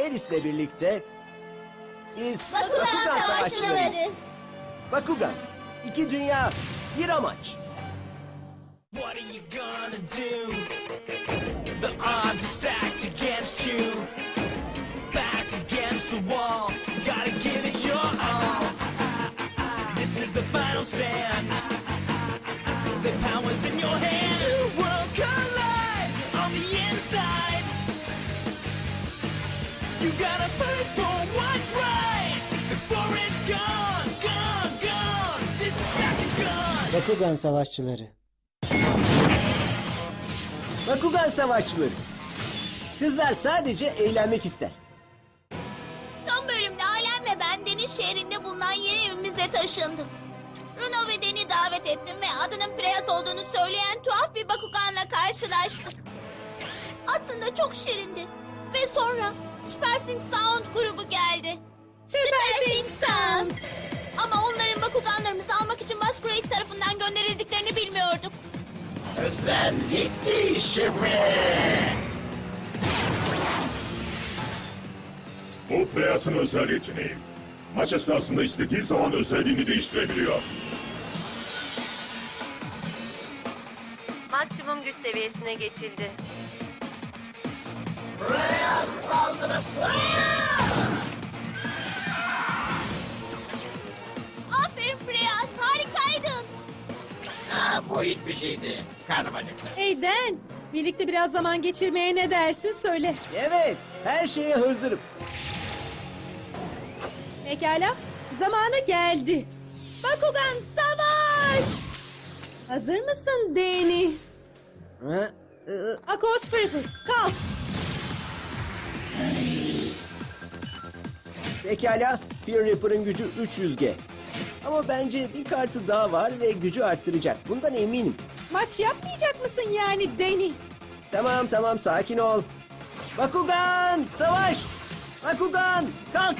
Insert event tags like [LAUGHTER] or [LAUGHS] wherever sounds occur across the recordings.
Alice'le birlikte biz Bakugan Savaşçıları. Bakugan, iki dünya, bir amaç. What are you gonna do? The odds are stacked against you. Back against the wall, gotta give it your all. This is the final stand. The power's in your hand. Two worlds collide gotta fight for what's right before it's gone, gone, gone. This is Bakugan. Bakugan Savaşçıları. Bakugan Savaşçıları. Kızlar sadece eğlenmek ister. Son bölümde ailem ve ben deniz şehrinde bulunan yeni evimize taşındık. Runo ve Den'i davet ettim ve adının Preyas olduğunu söyleyen tuhaf bir Bakugan'la karşılaştık. Aslında çok şirindi. Ve sonra Super Sync Sound grubu geldi. Super Sync Sound. Ama onların Bakuganlarımızı almak için Masquerade tarafından gönderildiklerini bilmiyorduk. Özellik değişimi. Bu Preyas'ın özel yeteneği. Maç esnasında istediği zaman özelliğini değiştirebiliyor. Maksimum güç seviyesine geçildi. Preyas saldırısı. Aferin Preyas, harikaydın. Ha, bu hiçbir şeydi. Karnım acıktı. Hey Dan, birlikte biraz zaman geçirmeye ne dersin söyle. Evet, her şeye hazırım. Pekala, zamanı geldi. Bakugan savaş! Hazır mısın Danny? Ha? Akos Fripper, kalk! Pekala, Fear Reaper'ın gücü 300G. Ama bence bir kartı daha var ve gücü arttıracak. Bundan eminim. Maç yapmayacak mısın yani Danny? Tamam tamam sakin ol. Bakugan savaş! Bakugan kalk!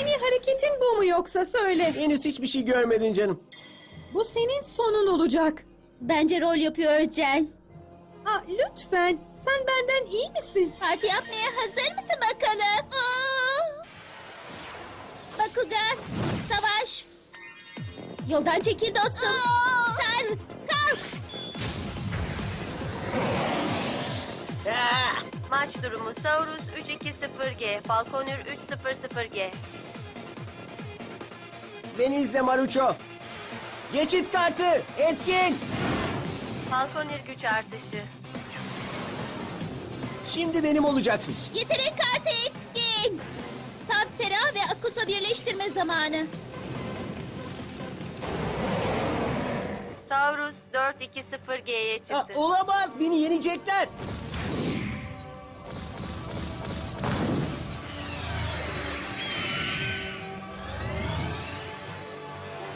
En iyi hareketin bu mu yoksa söyle. Henüz hiçbir şey görmedin canım. Bu senin sonun olacak. Bence rol yapıyor Cel. Aa, lütfen, sen benden iyi misin? Parti yapmaya hazır mısın bakalım? Bakugan, savaş. Yoldan çekil dostum. Cyrus, kalk. Ah! Maç durumu Saurus 320G, Falconer 300G. Beni izle Maruço. Geçit kartı etkin. Falconer güç artışı. Şimdi benim olacaksın. Yetenek kartı etkin. Sabtera ve Akus'a birleştirme zamanı. Saurus 420G'ye Ha, çıktı. olamaz beni yenecekler.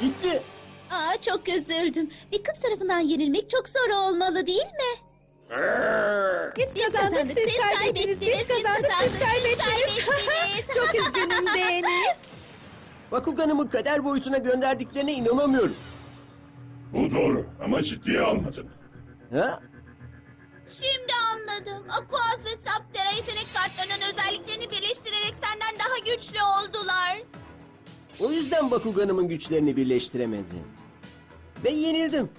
Gitti. Aa çok üzüldüm. Bir kız tarafından yenilmek çok zor olmalı değil mi? Biz, kazandık, siz, kaybettiniz. Biz kazandık, siz kaybettiniz. Çok üzgünüm [LAUGHS] Danny. Bakugan'ımı kader boyutuna gönderdiklerine inanamıyorum. Bu doğru ama ciddiye almadın. Ha? Şimdi anladım. Aquas ve Saptera yetenek kartlarının özelliklerini birleştirerek senden daha güçlü oldular. O yüzden Bakugan'ımın güçlerini birleştiremedi. Ve yenildim.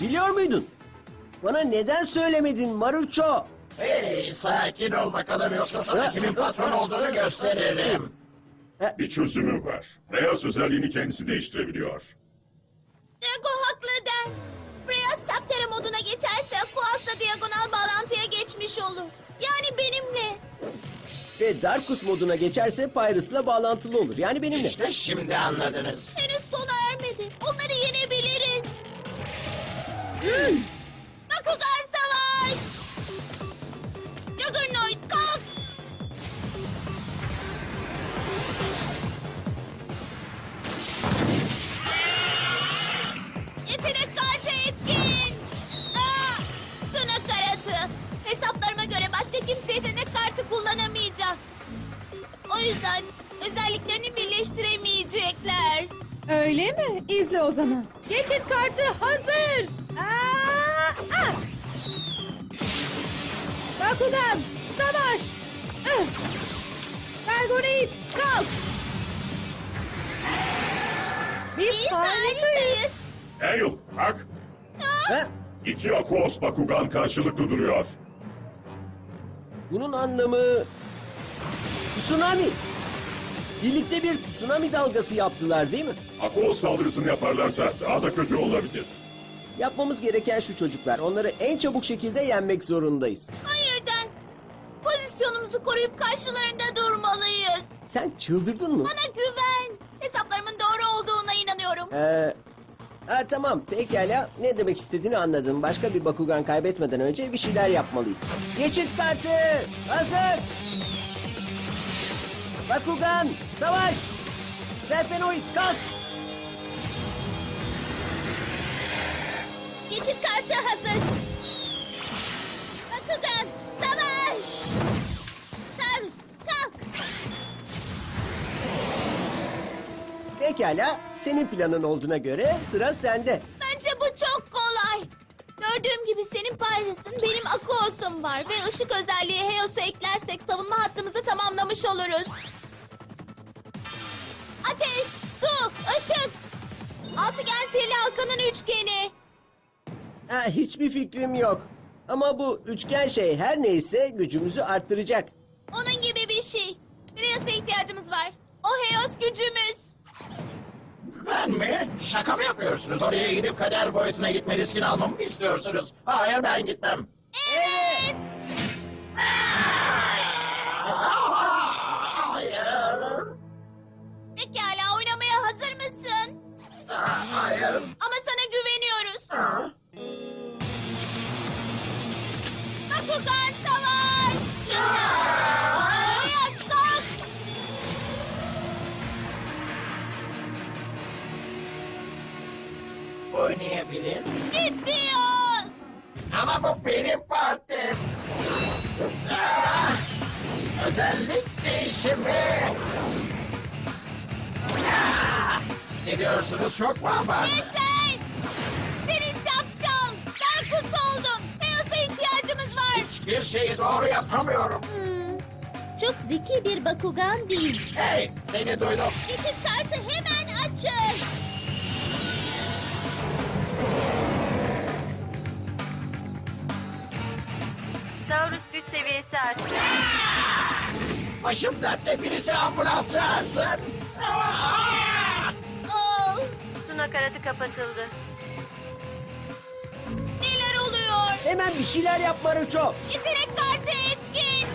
Biliyor muydun? Bana neden söylemedin Maruço? Hey sakin ol bakalım yoksa sana kimin patron olduğunu gösteririm. Bir çözümü var. Preyas özelliğini kendisi değiştirebiliyor. Drago haklı der. Freya Saptera moduna geçerse Aquas'la diagonal bağlantıya geçmiş olur. Yani benimle. Ve Darkus moduna geçerse Pyrus'la bağlantılı olur. Yani benimle. İşte şimdi anladınız. Henüz Bakuzan Savaş! Juggernaut kalk! İpine kartı etkin! Aa, Tuna karatı! Hesaplarıma göre başka kimse yetenek kartı kullanamayacak. O yüzden özelliklerini birleştiremeyecekler. Öyle mi? İzle o zaman. Geçit kartı hazır. Aa, ah! Bakugan, savaş. Ah! Gargonit, kalk. Biz, harikayız. Ariel, bak. Ha? İki Aquos Bakugan karşılıklı duruyor. Bunun anlamı... Tsunami. Birlikte bir tsunami dalgası yaptılar değil mi? Aquos saldırısını yaparlarsa daha da kötü olabilir. Yapmamız gereken şu çocuklar. Onları en çabuk şekilde yenmek zorundayız. Hayırdan? Pozisyonumuzu koruyup karşılarında durmalıyız. Sen çıldırdın mı? Bana güven. Hesaplarımın doğru olduğuna inanıyorum. Ee, ha, tamam pekala. Ne demek istediğini anladım. Başka bir Bakugan kaybetmeden önce bir şeyler yapmalıyız. Geçit kartı hazır. Bakugan savaş. Serpenoid kalk. Geçit kartı hazır. Bakugan, savaş! Sarus, kalk! Pekala. Senin planın olduğuna göre sıra sende. Bence bu çok kolay. Gördüğüm gibi senin Pyrus'un, benim Aquos'um var. Ve ışık özelliği Heos'u eklersek savunma hattımızı tamamlamış oluruz. Ateş, su, ışık. Altıgen sihirli halkanın üçgeni. Ha, hiçbir fikrim yok. Ama bu üçgen şey her neyse gücümüzü arttıracak. Onun gibi bir şey. Prius'a ihtiyacımız var. O Heos gücümüz. Ben mi? Şaka mı yapıyorsunuz? Oraya gidip kader boyutuna gitme riskini almamı mı istiyorsunuz? Hayır ben gitmem. Evet. Hayır. Pekala oynamaya hazır mısın? Hayır. Ama Ama bu benim partim. Ah! Özellik değişimi. Ah! Ne diyorsunuz çok mu abartı? Yeter! Senin şapşal! Darkus oldun! Priyas'a ihtiyacımız var! Hiçbir şeyi doğru yapamıyorum. Çok zeki bir Bakugan değil. Hey seni duydum. Geçit kartı hemen açın! Saurus güç seviyesi arttı. Başım dertte birisi ambulans çağırsın. Oh, Su nakaratı kapatıldı. neler oluyor? Hemen bir şeyler yap Maruço. Yetenek kartı etkin!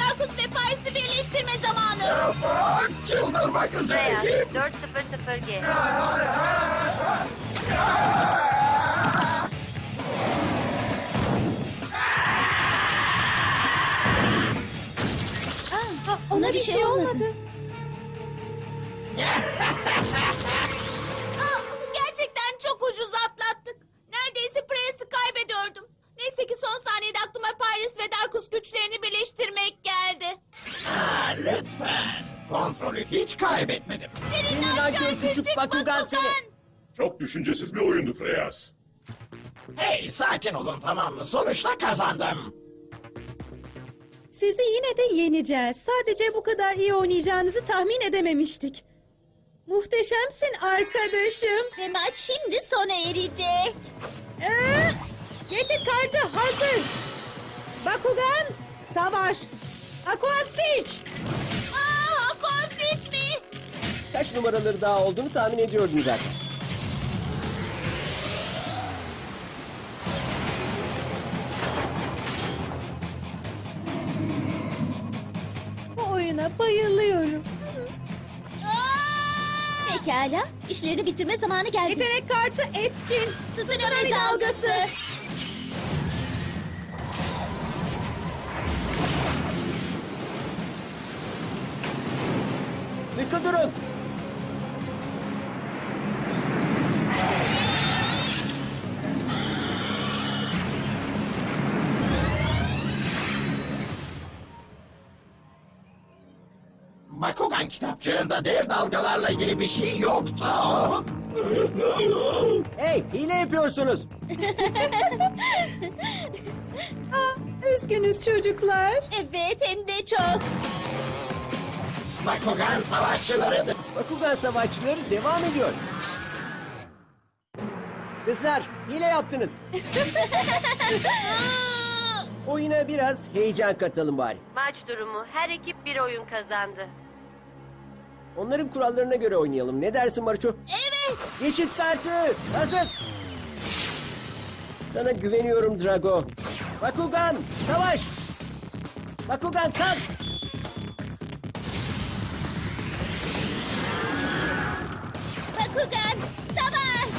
Darkus ve Paris'i birleştirme zamanı! Aman, Çıldırmak Beyaz üzereyim. 400G. Bir şey olmadı. Aa, [LAUGHS] gerçekten çok ucuz atlattık. Neredeyse Preyas'ı kaybediyordum. Neyse ki son saniyede aklıma Paris ve Darkus güçlerini birleştirmek geldi. Ha, lütfen. Kontrolü hiç kaybetmedim. Senin nankör küçük Bakugan seni. Çok düşüncesiz bir oyundu Freyas. Hey sakin olun tamam mı? Sonuçta kazandım. Sizi yine de yeneceğiz. Sadece bu kadar iyi oynayacağınızı tahmin edememiştik. Muhteşemsin arkadaşım. Ve maç şimdi sona erecek. Ee, geçit kartı hazır. Bakugan, savaş. Aqua Siege. Aa, Siç mi? Kaç numaraları daha olduğunu tahmin ediyordum zaten. Oyuna bayılıyorum. Pekala, işlerini bitirme zamanı geldi. Yetenek kartı etkin. Tsunami dalgası. Sıkı durun. Bakugan kitapçığında dev dalgalarla ilgili bir şey yoktu. Hey hile yapıyorsunuz. Aa, [LAUGHS] üzgünüz çocuklar. Evet hem de çok. Bakugan savaşçıları Bakugan savaşçıları devam ediyor. Kızlar hile yaptınız. [LAUGHS] Oyuna biraz heyecan katalım bari. Maç durumu. Her ekip bir oyun kazandı. Onların kurallarına göre oynayalım. Ne dersin Maruço? Evet. Geçit kartı hazır. Sana güveniyorum Drago. Bakugan savaş. Bakugan kalk. Bakugan, savaş.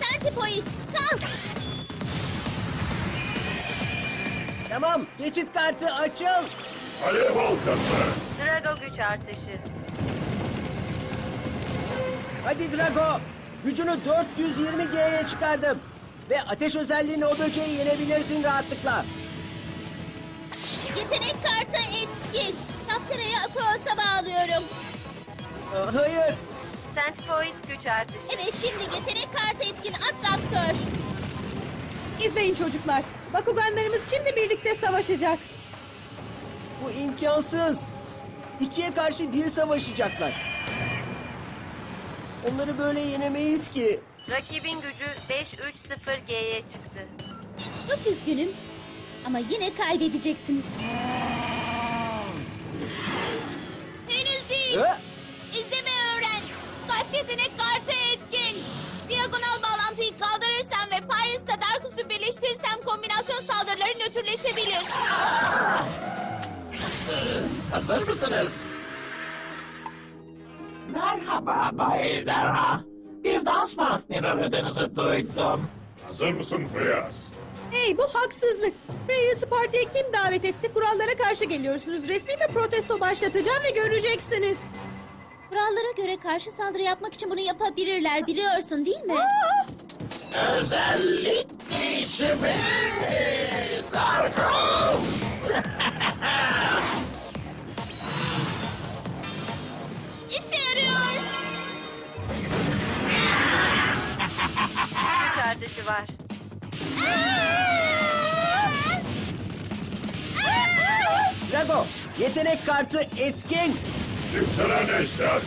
Centipoid, kalk. Tamam geçit kartı açıl. Alev halkası. Drago güç artışı. Hadi Drago. Gücünü 420G'ye çıkardım. Ve ateş özelliğini o böceği yenebilirsin rahatlıkla. Yetenek kartı etkin. Kaptera'yı Aquos'a bağlıyorum. Aa, Hayır. Centipoid güç artışı. Evet şimdi yetenek kartı etkin Atraktör. İzleyin çocuklar. Bakuganlarımız şimdi birlikte savaşacak. Bu imkansız. İkiye karşı bir savaşacaklar. Onları böyle yenemeyiz ki. Rakibin gücü 530G'ye çıktı. Çok üzgünüm. Ama yine kaybedeceksiniz. Henüz değil. Ha? İzle ve öğren. Kaç yetenek kartı etkin. Diagonal bağlantıyı kaldırırsam ve Paris'te Darkus'u birleştirirsem kombinasyon saldırıları nötrleşebilir. Hazır mısınız? Merhaba Bay Dera. Bir dans partneri aradığınızı duydum. Hazır mısın Preyas? Hey bu haksızlık. Reyes'i partiye kim davet etti? Kurallara karşı geliyorsunuz. Resmi bir protesto başlatacağım ve göreceksiniz. Kurallara göre karşı saldırı yapmak için bunu yapabilirler biliyorsun değil mi? Özellikle işimi. Darkus. İşe yarıyor. Güç artışı var. Drago, yetenek kartı etkin. Yükselen ejder.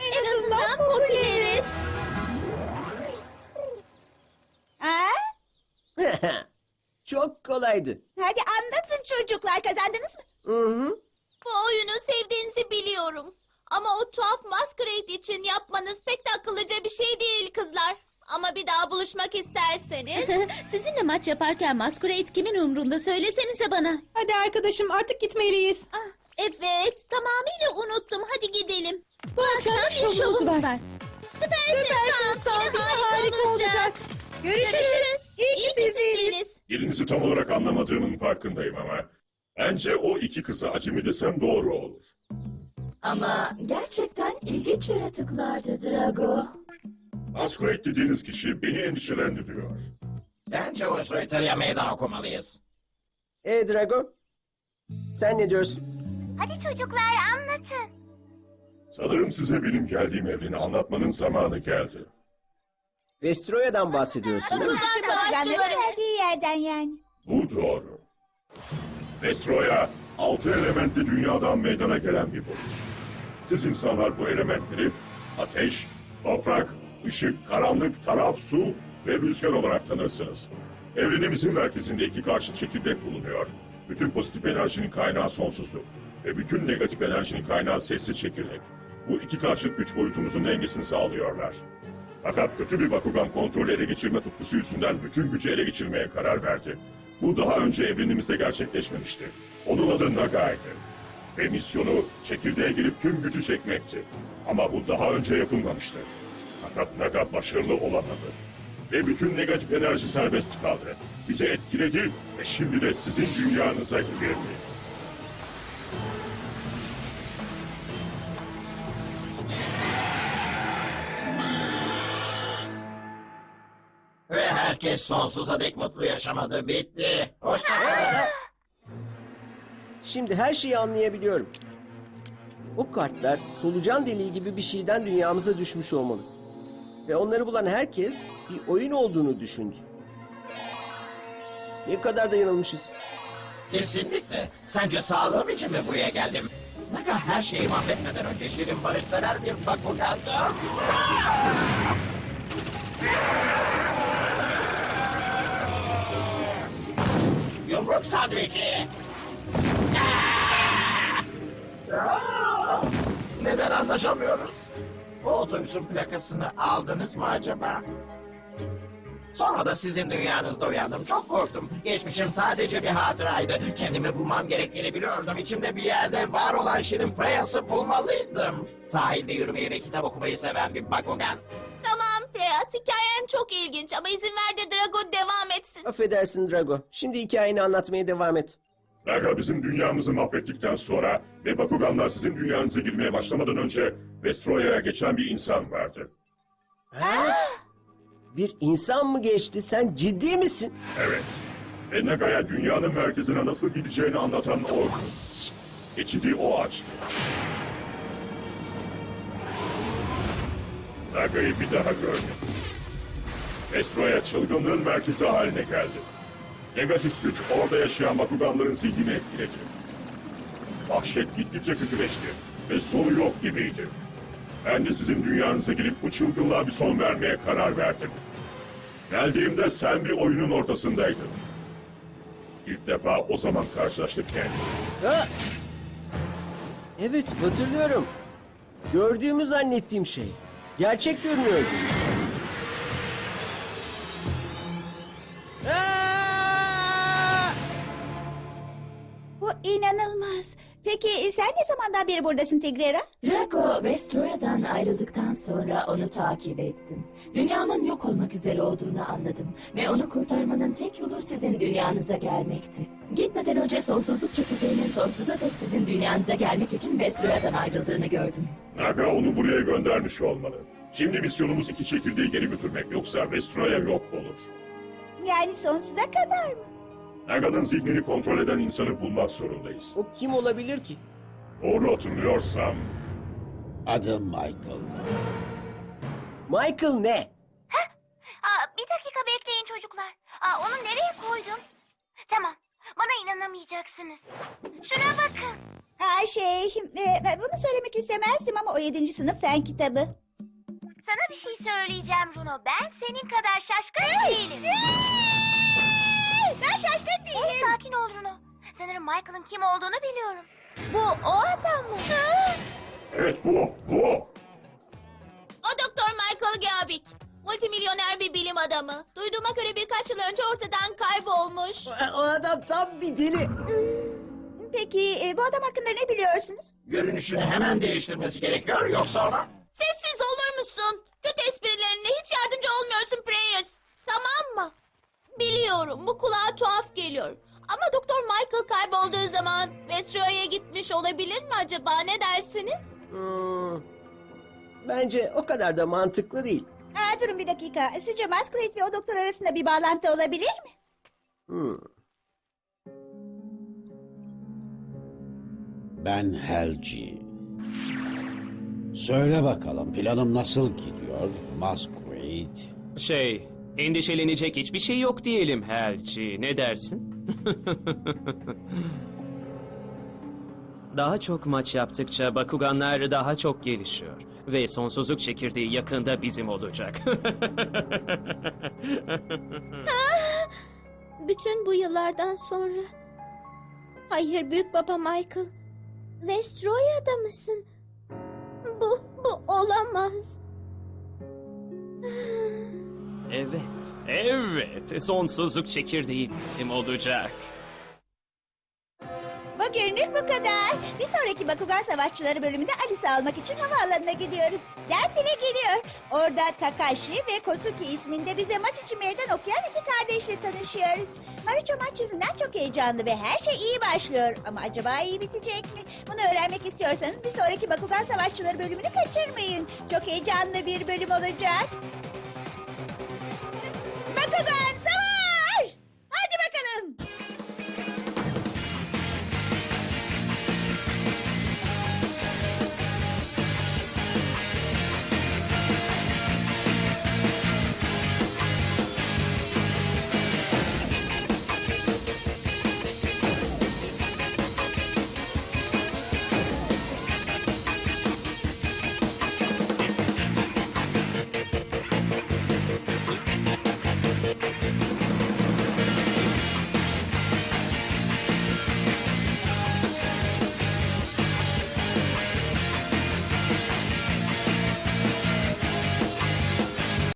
En azından popüleriz. [LAUGHS] Çok kolaydı. Hadi anlatın çocuklar kazandınız mı? Hı hı. Bu oyunu sevdiğinizi biliyorum. Ama o tuhaf masquerade için yapmanız pek de akıllıca bir şey değil kızlar. Ama bir daha buluşmak isterseniz... [LAUGHS] Sizinle maç yaparken Masquerade kimin umrunda söylesenize bana. Hadi arkadaşım artık gitmeliyiz. ah, evet, tamamıyla unuttum. Hadi gidelim. Bu akşam bir şovumuz var. Süpersin, Süpersin Sam. Yine harika olacak. Görüşürüz. Görüşürüz. İyi ki siz değiliz. değiliz. Yerinizi tam olarak anlamadığımın farkındayım ama. Bence o iki kızı acemi desem doğru olur. Ama gerçekten ilginç yaratıklardı Drago. Masquerade dediğiniz kişi beni endişelendiriyor. Bence o soytarıya meydan okumalıyız. E Drago, sen ne diyorsun? Hadi çocuklar anlatın. Sanırım size benim geldiğim evreni anlatmanın zamanı geldi. Vestroya'dan bahsediyorsun değil mi? Bakugan savaşçıları. geldiği yerden yani. Bu doğru. Destroya, altı elementli dünyadan meydana gelen bir boyut. Siz insanlar bu elementleri ateş, toprak, ışık, karanlık, taraf, su ve rüzgar olarak tanırsınız. Evrenimizin merkezinde iki karşı çekirdek bulunuyor. Bütün pozitif enerjinin kaynağı sonsuzluk ve bütün negatif enerjinin kaynağı sessiz çekirdek. Bu iki karşıt güç boyutumuzun dengesini sağlıyorlar. Fakat kötü bir Bakugan kontrolü ele geçirme tutkusu yüzünden bütün gücü ele geçirmeye karar verdi. Bu daha önce evrenimizde gerçekleşmemişti. Onun adı Naga'ydı. Ve misyonu çekirdeğe girip tüm gücü çekmekti. Ama bu daha önce yapılmamıştı. Fakat Naga başarılı olamadı. ve bütün negatif enerji serbest kaldı. Bizi etkiledi ve şimdi de sizin dünyanıza girdi. Ve herkes sonsuza dek mutlu yaşamadı. Bitti. Hoşçakalın. Şimdi her şeyi anlayabiliyorum. O kartlar solucan deliği gibi bir şeyden dünyamıza düşmüş olmalı. Ve onları bulan herkes bir oyun olduğunu düşündü. Ne kadar da yanılmışız. Kesinlikle. Sence sağlığım için mi buraya geldim? Naga her şeyi mahvetmeden önce Şirin barışseler bir Bakugan'dı. Yumruk. Aa! Neden anlaşamıyoruz? Bu otobüsün plakasını aldınız mı acaba? Sonra da sizin dünyanızda uyandım. Çok korktum. Geçmişim sadece bir hatıraydı. Kendimi bulmam gerektiğini biliyordum. İçimde bir yerde var olan Şirin Preyas'ı bulmalıydım. Sahilde yürümeyi ve kitap okumayı seven bir Bakugan. Tamam Preyas hikayen çok ilginç ama izin ver de Drago devam etsin. Affedersin Drago. Şimdi hikayeni anlatmaya devam et. Naga bizim dünyamızı mahvettikten sonra ve Bakuganlar sizin dünyanıza girmeye başlamadan önce Vestroya'ya geçen bir insan vardı. Bir insan mı geçti? Sen ciddi misin? Evet. Ve Naga'ya dünyanın merkezine nasıl gideceğini anlatan oydu. Geçidi o açtı. Naga'yı bir daha görmedim. Vestroya çılgınlığın merkezi haline geldi. Negatif güç orada yaşayan Bakuganların zihnini etkiledi. Vahşet gittikçe kötüleşti ve sonu yok gibiydi. Ben de sizin dünyanıza girip bu çılgınlığa bir son vermeye karar verdim. Geldiğimde sen bir oyunun ortasındaydın. İlk defa o zaman karşılaştık. Ha? Evet hatırlıyorum. Gördüğümü zannettiğim şey. Gerçek görünüyordu. İnanılmaz. Peki sen ne zamandan beri buradasın Tigrera? Drago Vestroya'dan ayrıldıktan sonra onu takip ettim. Dünyamın yok olmak üzere olduğunu anladım. Ve onu kurtarmanın tek yolu sizin dünyanıza gelmekti. Gitmeden önce sonsuzluk çekirdeğinin sonsuza dek sizin dünyanıza gelmek için Vestroya'dan ayrıldığını gördüm. Naga onu buraya göndermiş olmalı. Şimdi misyonumuz iki çekirdeği geri götürmek yoksa Vestroya yok olur. Yani sonsuza kadar mı? Naga'nın zihnini kontrol eden insanı bulmak zorundayız. O kim olabilir ki? Doğru hatırlıyorsam Adım Michael. Michael ne? Aa, bir dakika bekleyin çocuklar. Aa, onu nereye koydum? Tamam. Bana inanamayacaksınız. Şuna bakın. Aa, şey, e, ben bunu söylemek istemezdim ama o yedinci sınıf fen kitabı. Sana bir şey söyleyeceğim Runo. Ben senin kadar şaşkın değilim. Ben şaşkın Hey, değilim. sakin ol Runo. Sanırım Michael'ın kim olduğunu biliyorum. Bu o adam mı? evet bu bu o. Doktor Michael Gabik. Multimilyoner bir bilim adamı. Duyduğuma göre birkaç yıl önce ortadan kaybolmuş. O adam tam bir deli. Peki e, bu adam hakkında ne biliyorsunuz? Görünüşünü hemen değiştirmesi gerekiyor yoksa ona... Sessiz olur musun? Kötü esprilerine hiç yardımcı olmuyorsun Preyers. Tamam mı? Biliyorum bu kulağa tuhaf geliyor. Ama Doktor Michael kaybolduğu zaman Vestroya'ya gitmiş olabilir mi acaba? Ne dersiniz? Hmm, bence o kadar da mantıklı değil. Aa, durun bir dakika. Sizce Masquerade ve o doktor arasında bir bağlantı olabilir mi? Hmm. Ben Helci. Söyle bakalım planım nasıl gidiyor? Masquerade. Şey, endişelenecek hiçbir şey yok diyelim Helci. Ne dersin? [LAUGHS] daha çok maç yaptıkça Bakuganlar daha çok gelişiyor. Ve sonsuzluk çekirdeği yakında bizim olacak. [LAUGHS] Bütün bu yıllardan sonra... Hayır büyük baba Michael. Vestroya'da mısın? Bu, bu olamaz. Evet, evet. Sonsuzluk çekirdeği bizim olacak. Bugün Bugünlük bu kadar. Bir sonraki Bakugan Savaşçıları bölümünde Alice almak için havaalanına gidiyoruz. Delfine geliyor. Orada Kakashi ve Kosuki isminde bize maç için meydan okuyan iki kardeşle tanışıyoruz. Marucho maç yüzünden çok heyecanlı ve her şey iyi başlıyor. Ama acaba iyi bitecek mi? Bunu öğrenmek istiyorsanız bir sonraki Bakugan Savaşçıları bölümünü kaçırmayın. Çok heyecanlı bir bölüm olacak. Look at that!